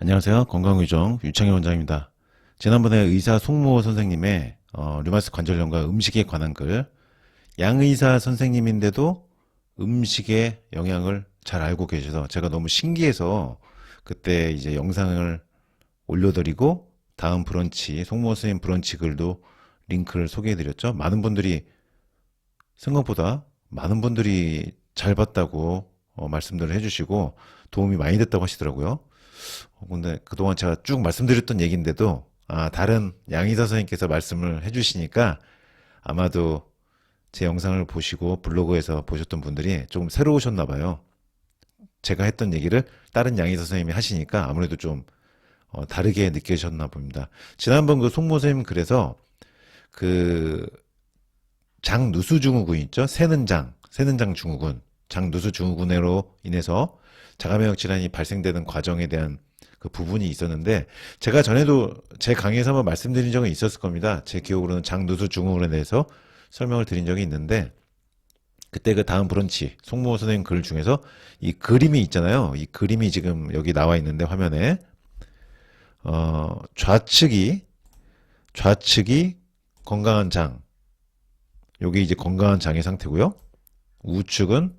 안녕하세요. 건강의정 유창희 원장입니다. 지난번에 의사 송모 선생님의 어, 류마스 관절염과 음식에 관한 글, 양의사 선생님인데도 음식의 영향을 잘 알고 계셔서 제가 너무 신기해서 그때 이제 영상을 올려드리고 다음 브런치, 송모 선생님 브런치 글도 링크를 소개해드렸죠. 많은 분들이 생각보다 많은 분들이 잘 봤다고 어, 말씀들을 해주시고 도움이 많이 됐다고 하시더라고요. 어, 근데 그동안 제가 쭉 말씀드렸던 얘기인데도 아, 다른 양의사 선생님께서 말씀을 해주시니까 아마도 제 영상을 보시고 블로그에서 보셨던 분들이 조금 새로우셨나 봐요. 제가 했던 얘기를 다른 양의사 선생님이 하시니까 아무래도 좀 어, 다르게 느끼셨나 봅니다. 지난번 그 송모 선생님 그래서 그 장누수 증후군 있죠? 새는 장, 새는 장 증후군, 장누수 증후군으로 인해서 자가면역 질환이 발생되는 과정에 대한 그 부분이 있었는데 제가 전에도 제 강의에서 한번 말씀드린 적은 있었을 겁니다. 제 기억으로는 장누수 증후군에 대해서 설명을 드린 적이 있는데 그때 그 다음 브런치 송모 선생님 글 중에서 이 그림이 있잖아요. 이 그림이 지금 여기 나와 있는데 화면에 어, 좌측이 좌측이 건강한 장 요게 이제 건강한 장의 상태고요. 우측은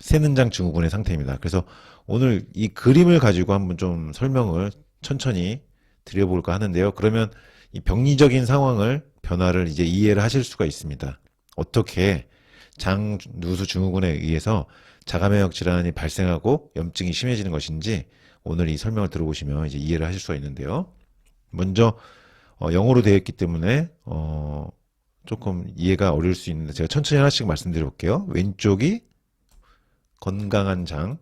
새는장 증후군의 상태입니다. 그래서 오늘 이 그림을 가지고 한번 좀 설명을 천천히 드려볼까 하는데요. 그러면 이 병리적인 상황을 변화를 이제 이해를 하실 수가 있습니다. 어떻게 장 누수 증후군에 의해서 자가면역 질환이 발생하고 염증이 심해지는 것인지 오늘 이 설명을 들어보시면 이제 이해를 하실 수가 있는데요. 먼저 어, 영어로 되어 있기 때문에 어, 조금 이해가 어려울 수 있는데 제가 천천히 하나씩 말씀드려 볼게요. 왼쪽이 건강한 장,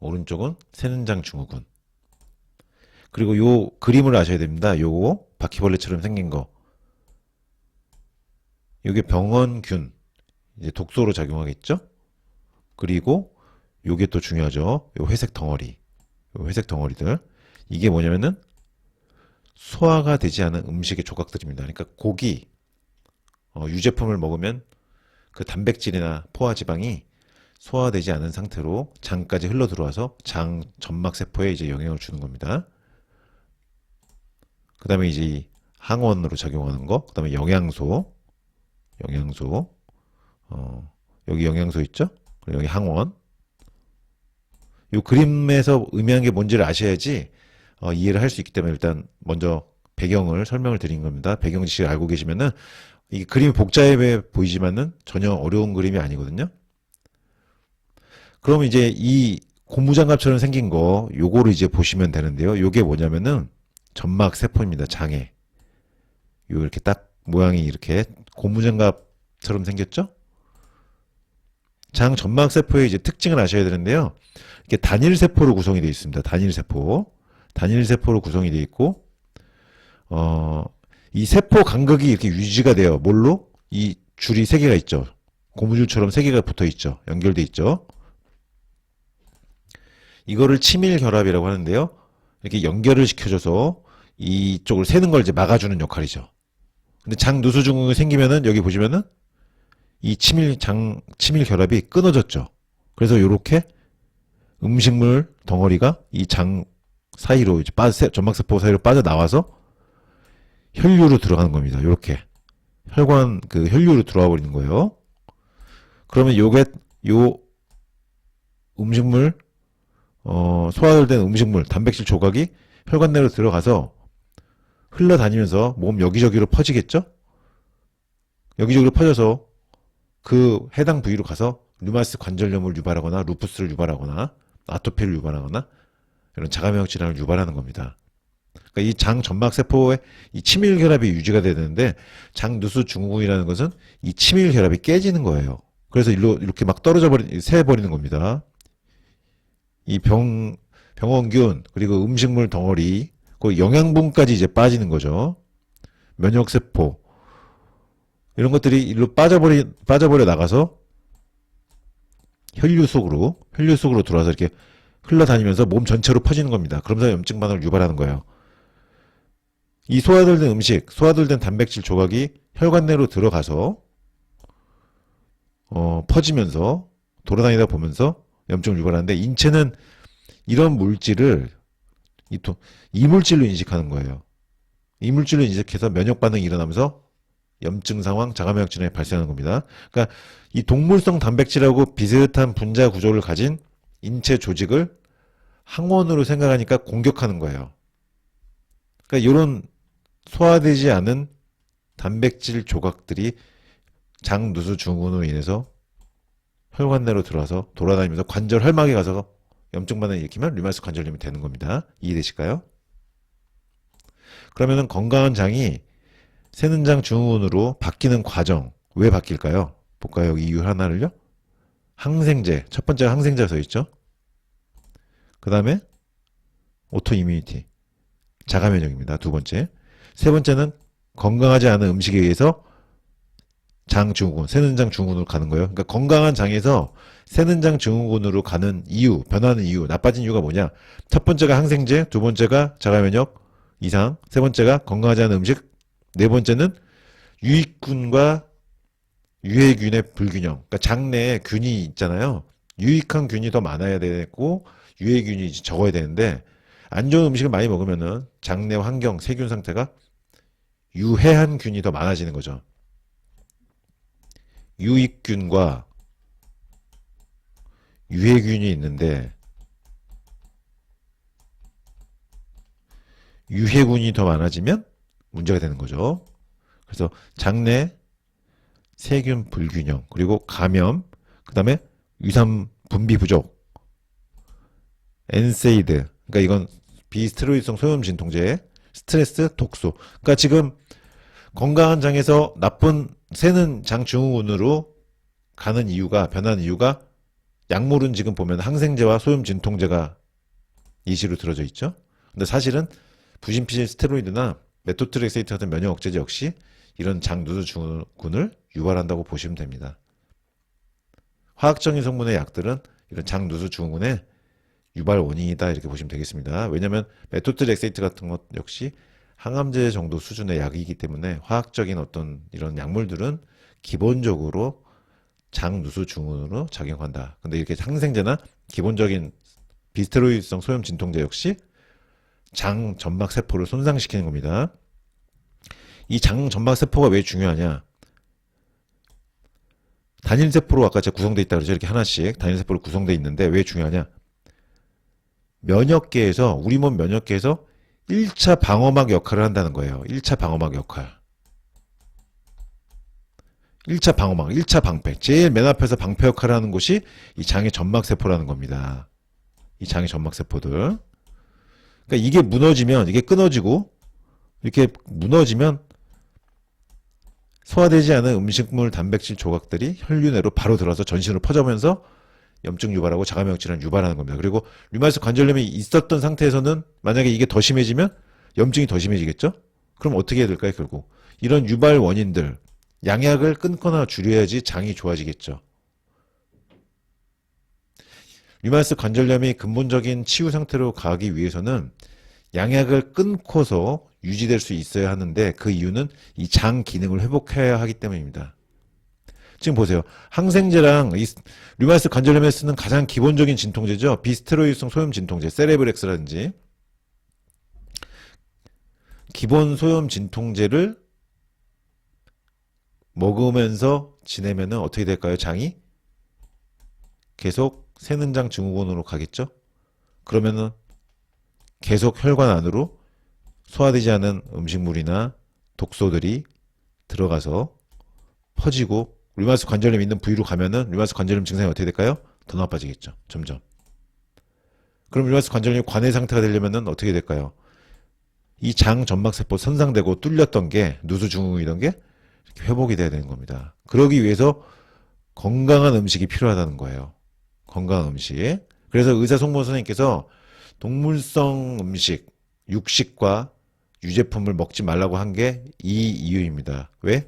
오른쪽은 새는 장 증후군. 그리고 요 그림을 아셔야 됩니다. 요거 바퀴벌레처럼 생긴 거. 요게 병원균, 이제 독소로 작용하겠죠? 그리고 요게 또 중요하죠. 요 회색 덩어리. 요 회색 덩어리들. 이게 뭐냐면은 소화가 되지 않은 음식의 조각들입니다. 그러니까 고기, 어, 유제품을 먹으면 그 단백질이나 포화지방이 소화되지 않은 상태로 장까지 흘러 들어와서 장 점막 세포에 이제 영향을 주는 겁니다. 그 다음에 이제 이 항원으로 작용하는 거, 그 다음에 영양소, 영양소, 어, 여기 영양소 있죠? 그리고 여기 항원. 이 그림에서 의미하는 게 뭔지를 아셔야지 어, 이해를 할 수 있기 때문에 일단 먼저 배경을 설명을 드린 겁니다. 배경 지식을 알고 계시면은 이 그림이 복잡해 보이지만은 전혀 어려운 그림이 아니거든요. 그럼 이제 이 고무장갑처럼 생긴 거 요거를 이제 보시면 되는데요. 요게 뭐냐면은 점막 세포입니다. 장에. 요 이렇게 딱 모양이 이렇게 고무장갑처럼 생겼죠? 장 점막 세포의 이제 특징을 아셔야 되는데요. 이게 단일 세포로 구성이 되어 있습니다. 단일 세포. 단일 세포로 구성이 되어 있고 어, 이 세포 간극이 이렇게 유지가 돼요. 뭘로? 이 줄이 세 개가 있죠. 고무줄처럼 세 개가 붙어 있죠. 연결돼 있죠. 이거를 치밀 결합이라고 하는데요. 이렇게 연결을 시켜줘서 이쪽을 새는 걸 이제 막아주는 역할이죠. 근데 장 누수 증후군이 생기면은 여기 보시면은 이 치밀 장 치밀 결합이 끊어졌죠. 그래서 이렇게 음식물 덩어리가 이 장 사이로 이제 빠 점막세포 사이로 빠져 나와서 혈류로 들어가는 겁니다. 이렇게 혈관 그 혈류로 들어와 버리는 거예요. 그러면 요게 요 음식물 어 소화된 음식물 단백질 조각이 혈관 내로 들어가서 흘러다니면서 몸 여기저기로 퍼지겠죠? 여기저기로 퍼져서 그 해당 부위로 가서 류마스 관절염을 유발하거나 루푸스를 유발하거나 아토피를 유발하거나 이런 자가면역 질환을 유발하는 겁니다. 그러니까 이 장 점막 세포의 이 치밀 결합이 유지가 되는데 장 누수 증후군이라는 것은 이 치밀 결합이 깨지는 거예요. 그래서 일로 이렇게 막 떨어져 버리 새 버리는 겁니다. 이 병 병원균 그리고 음식물 덩어리 그 영양분까지 이제 빠지는 거죠. 면역 세포 이런 것들이 일로 빠져버리 빠져버려 나가서 혈류 속으로 혈류 속으로 들어와서 이렇게 흘러다니면서 몸 전체로 퍼지는 겁니다. 그러면서 염증 반응을 유발하는 거예요. 이 소화들된 음식, 소화들된 단백질 조각이 혈관 내로 들어가서 어, 퍼지면서 돌아다니다 보면서 염증을 유발하는데 인체는 이런 물질을 이 도- 이물질로 인식하는 거예요. 이물질로 인식해서 면역 반응이 일어나면서 염증 상황, 자가면역 질환이 발생하는 겁니다. 그러니까 이 동물성 단백질하고 비슷한 분자 구조를 가진 인체 조직을 항원으로 생각하니까 공격하는 거예요. 그러니까 이런 소화되지 않은 단백질 조각들이 장 누수 증후군으로 인해서 혈관 내로 들어와서 돌아다니면서 관절 혈막에 가서 염증 반응을 일으키면 류마티스 관절염이 되는 겁니다. 이해되실까요? 그러면은 건강한 장이 새는 장 증후군으로 바뀌는 과정 왜 바뀔까요? 볼까요? 여기 이유 하나를요. 항생제 첫 번째가 항생제가 써 있죠. 그 다음에 오토 이뮤니티 자가 면역입니다. 두 번째 세 번째는 건강하지 않은 음식에 의해서 장 증후군, 새는장 증후군으로 가는 거예요. 그러니까 건강한 장에서 새는장 증후군으로 가는 이유, 변하는 이유, 나빠진 이유가 뭐냐? 첫 번째가 항생제, 두 번째가 자가 면역 이상, 세 번째가 건강하지 않은 음식, 네 번째는 유익균과 유해균의 불균형. 그러니까 장내에 균이 있잖아요. 유익한 균이 더 많아야 되고 유해균이 적어야 되는데 안 좋은 음식을 많이 먹으면은 장내 환경, 세균 상태가 유해한 균이 더 많아지는 거죠. 유익균과 유해균이 있는데 유해균이 더 많아지면 문제가 되는 거죠. 그래서 장내 세균 불균형 그리고 감염 그 다음에 위산 분비 부족 엔세이드 그러니까 이건 비스테로이드성 소염 진 통제 스트레스 독소 그러니까 지금 건강한 장에서 나쁜 새는 장 증후군으로 가는 이유가 변하는 이유가 약물은 지금 보면 항생제와 소염 진통제가 이시로 들어져 있죠. 근데 사실은 부신피질 스테로이드나 메토트렉세이트 같은 면역 억제제 역시 이런 장 누수 증후군을 유발한다고 보시면 됩니다. 화학적인 성분의 약들은 이런 장 누수 증후군의 유발 원인이다 이렇게 보시면 되겠습니다. 왜냐하면 메토트렉세이트 같은 것 역시 항암제 정도 수준의 약이기 때문에 화학적인 어떤 이런 약물들은 기본적으로 장 누수 증후군으로 작용한다. 근데 이렇게 항생제나 기본적인 비스테로이드성 소염 진통제 역시 장 점막 세포를 손상시키는 겁니다. 이 장 점막 세포가 왜 중요하냐? 단일 세포로 아까 제가 구성되어 있다 그러죠. 이렇게 하나씩 단일 세포로 구성되어 있는데 왜 중요하냐? 면역계에서 우리 몸 면역계에서 1차 방어막 역할을 한다는 거예요. 1차 방어막 역할. 1차 방어막, 1차 방패. 제일 맨 앞에서 방패 역할을 하는 곳이 이 장의 점막세포라는 겁니다. 이 장의 점막세포들. 그러니까 이게 무너지면, 이게 끊어지고, 이렇게 무너지면 소화되지 않은 음식물 단백질 조각들이 혈류내로 바로 들어서 전신으로 퍼져면서 염증 유발하고 자가면역 질환 유발하는 겁니다. 그리고 류마티스 관절염이 있었던 상태에서는 만약에 이게 더 심해지면 염증이 더 심해지겠죠? 그럼 어떻게 해야 될까요, 결국? 이런 유발 원인들, 양약을 끊거나 줄여야지 장이 좋아지겠죠. 류마티스 관절염이 근본적인 치유 상태로 가기 위해서는 양약을 끊고서 유지될 수 있어야 하는데 그 이유는 이 장 기능을 회복해야 하기 때문입니다. 지금 보세요. 항생제랑 이 류마티스 관절염에 쓰는 가장 기본적인 진통제죠. 비스테로이드성 소염 진통제, 세레브렉스라든지 기본 소염 진통제를 먹으면서 지내면은 어떻게 될까요? 장이 계속 새는장 증후군으로 가겠죠? 그러면은 계속 혈관 안으로 소화되지 않은 음식물이나 독소들이 들어가서 퍼지고 류마티스 관절염 있는 부위로 가면은 류마티스 관절염 증상이 어떻게 될까요? 더 나빠지겠죠. 점점. 그럼 류마티스 관절염이 관해 상태가 되려면은 어떻게 될까요? 이 장 점막 세포 손상되고 뚫렸던 게 누수 증후군이던 게 회복이 돼야 되는 겁니다. 그러기 위해서 건강한 음식이 필요하다는 거예요. 건강한 음식. 그래서 의사 송모 선생님께서 동물성 음식, 육식과 유제품을 먹지 말라고 한 게 이 이유입니다. 왜?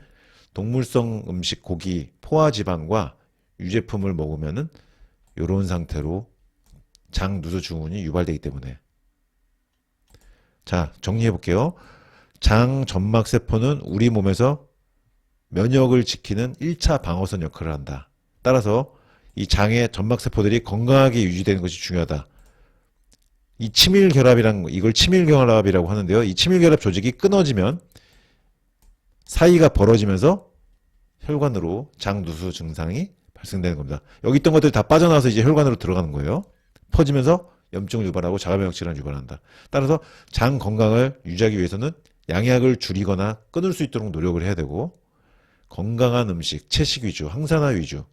동물성 음식, 고기, 포화 지방과 유제품을 먹으면은 이런 상태로 장 누수 증후군이 유발되기 때문에. 자, 정리해 볼게요. 장 점막 세포는 우리 몸에서 면역을 지키는 1차 방어선 역할을 한다. 따라서 이 장의 점막 세포들이 건강하게 유지되는 것이 중요하다. 이 치밀 결합이란 거, 이걸 치밀 결합이라고 하는데요. 이 치밀 결합 조직이 끊어지면 사이가 벌어지면서 혈관으로 장누수 증상이 발생되는 겁니다. 여기 있던 것들이 다 빠져나와서 이제 혈관으로 들어가는 거예요. 퍼지면서 염증을 유발하고 자가면역 질환을 유발한다. 따라서 장 건강을 유지하기 위해서는 양약을 줄이거나 끊을 수 있도록 노력을 해야 되고 건강한 음식, 채식 위주, 항산화 위주,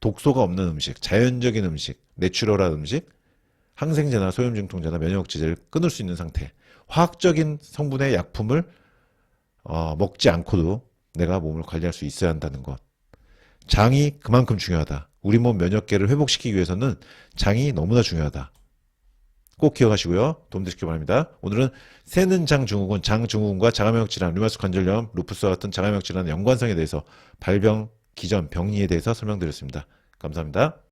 독소가 없는 음식, 자연적인 음식, 내추럴한 음식, 항생제나 소염증통제나 면역제제를 끊을 수 있는 상태. 화학적인 성분의 약품을 어, 먹지 않고도 내가 몸을 관리할 수 있어야 한다는 것. 장이 그만큼 중요하다. 우리 몸 면역계를 회복시키기 위해서는 장이 너무나 중요하다. 꼭 기억하시고요. 도움되시기 바랍니다. 오늘은 새는 장 증후군, 장 증후군과 자가면역 질환, 류마스 관절염, 루푸스와 같은 자가면역 질환의 연관성에 대해서 발병, 기전, 병리에 대해서 설명드렸습니다. 감사합니다.